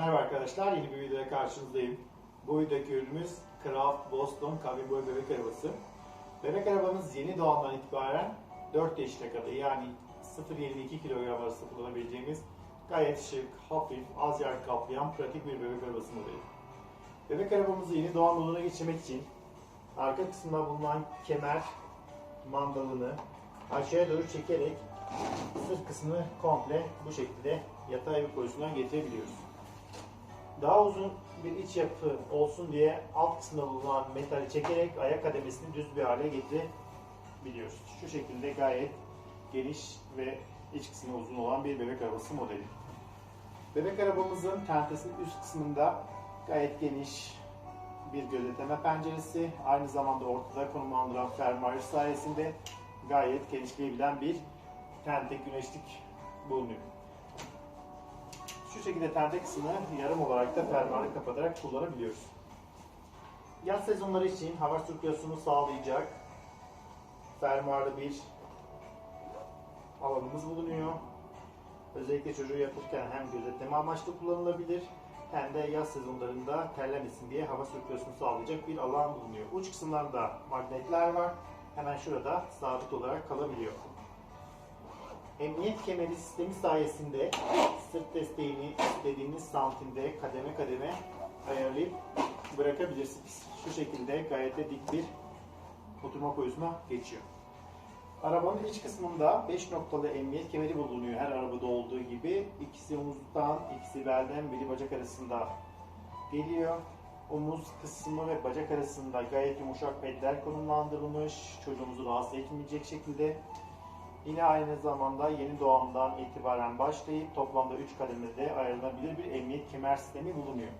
Merhaba arkadaşlar, yeni bir videoya karşınızdayım. Bu videodaki ürünümüz Craft Boston Cabin Boy bebek arabası. Bebek arabamız yeni doğandan itibaren 4 yaşına kadar yani 0-22 kilogram arası kullanabileceğimiz gayet şık, hafif, az yer kaplayan pratik bir bebek arabası modeli. Bebek arabamızı yeni doğan moduna geçirmek için arka kısmında bulunan kemer mandalını aşağıya doğru çekerek sırt kısmını komple bu şekilde yatay bir pozisyondan getirebiliyoruz. Daha uzun bir iç yapı olsun diye alt kısmında bulunan metali çekerek ayak kademesini düz bir hale getirebiliyoruz. Şu şekilde gayet geniş ve iç kısmı uzun olan bir bebek arabası modeli. Bebek arabamızın tentesinin üst kısmında gayet geniş bir gözetleme penceresi, aynı zamanda ortada konumlandıran fermuarı sayesinde gayet genişleyebilen bir tente güneşlik bulunuyor. Şu şekilde tente kısmını yarım olarak da fermuarı kapatarak kullanabiliyoruz. Yaz sezonları için hava sirkülasyonu sağlayacak fermuarlı bir alanımız bulunuyor. Özellikle çocuğu yapırken hem gözetleme amaçlı kullanılabilir hem de yaz sezonlarında terlemesin diye hava sirkülasyonu sağlayacak bir alan bulunuyor. Uç kısımlarda magnetler var. Hemen şurada sabit olarak kalabiliyor. Emniyet kemeri sistemi sayesinde sırt desteğini istediğiniz santimde kademe kademe ayarlayıp bırakabilirsiniz. Şu şekilde gayet de dik bir oturma pozisyonuna geçiyor. Arabanın iç kısmında 5 noktalı emniyet kemeri bulunuyor her arabada olduğu gibi. İkisi omuzdan, ikisi belden, biri bacak arasında geliyor. Omuz kısmı ve bacak arasında gayet yumuşak pedler konumlandırılmış. Çocuğumuzu rahatsız etmeyecek şekilde. Yine aynı zamanda yeni doğandan itibaren başlayıp toplamda 3 kademede ayrılabilir bir emniyet kemer sistemi bulunuyor.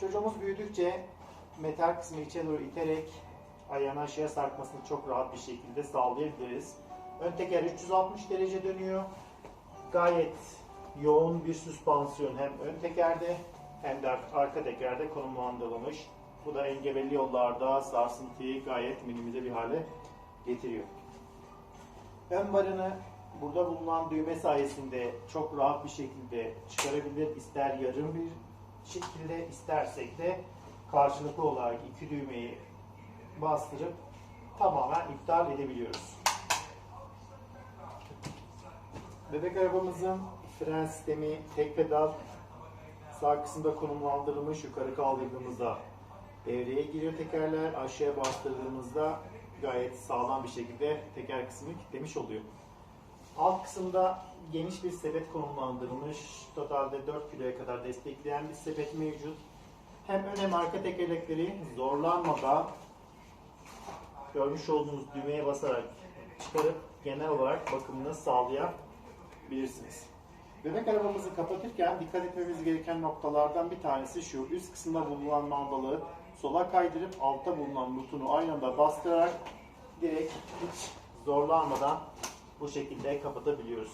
Çocuğumuz büyüdükçe metal kısmı içe doğru iterek ayağını aşağıya sarkmasını çok rahat bir şekilde sağlayabiliriz. Ön teker 360 derece dönüyor. Gayet yoğun bir süspansiyon hem ön tekerde hem de arka tekerde konumlandırılmış. Bu da engebeli yollarda sarsıntıyı gayet minimize bir hale getiriyor. Ön burada bulunan düğme sayesinde çok rahat bir şekilde çıkarabilir. İster yarım bir şekilde istersek de karşılıklı olarak iki düğmeyi bastırıp tamamen iptal edebiliyoruz. Bebek arabamızın fren sistemi tek pedal sağ kısımda konumlandırılmış yukarı kaldırdığımızda devreye giriyor tekerler. Aşağıya bastırdığımızda gayet sağlam bir şekilde teker kısmını kilitlemiş oluyor. Alt kısımda geniş bir sepet konumlandırılmış. Totalde 4 kiloya kadar destekleyen bir sepet mevcut. Hem ön hem arka tekerlekleri zorlanmadan görmüş olduğunuz düğmeye basarak çıkarıp genel olarak bakımını sağlayabilirsiniz. Bebek arabamızı kapatırken dikkat etmemiz gereken noktalardan bir tanesi şu. Üst kısımda bulunan mandalı sola kaydırıp altta bulunan butonu aynı anda bastırarak direkt hiç zorlanmadan bu şekilde kapatabiliyoruz.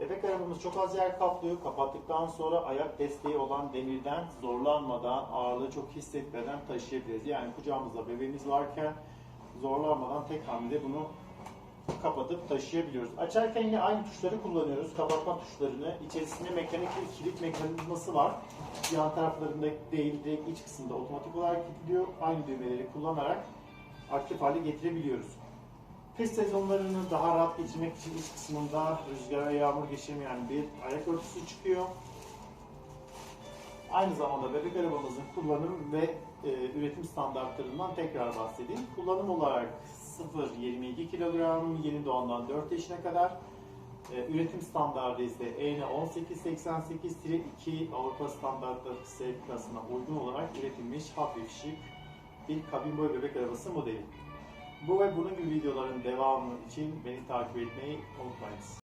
Bebek arabamız çok az yer kaplıyor. Kapattıktan sonra ayak desteği olan demirden zorlanmadan, ağırlığı çok hissetmeden taşıyabiliriz. Yani kucağımızda bebeğimiz varken zorlanmadan tek hamlede bunu kapatıp taşıyabiliyoruz. Açarken yine aynı tuşları kullanıyoruz. Kapatma tuşlarını. İçerisinde mekanik bir kilit mekanizması var. Yan taraflarında değil, direkt iç kısımda otomatik olarak kilitliyor. Aynı düğmeleri kullanarak aktif hale getirebiliyoruz. Kış sezonlarını daha rahat geçirmek için iç kısmında rüzgar ve yağmur geçirmeyen bir ayak örtüsü çıkıyor. Aynı zamanda bebek arabamızın kullanım ve e, üretim standartlarından tekrar bahsedeyim. Kullanım olarak 0-22 kilogram yeni doğandan 4 yaşına kadar. E, üretim standardı ise EN 1888-2 Avrupa standartları sertifikasına uygun olarak üretilmiş hafif şık bir kabin boy bebek arabası modeli. Bu ve bunun gibi videoların devamı için beni takip etmeyi unutmayınız.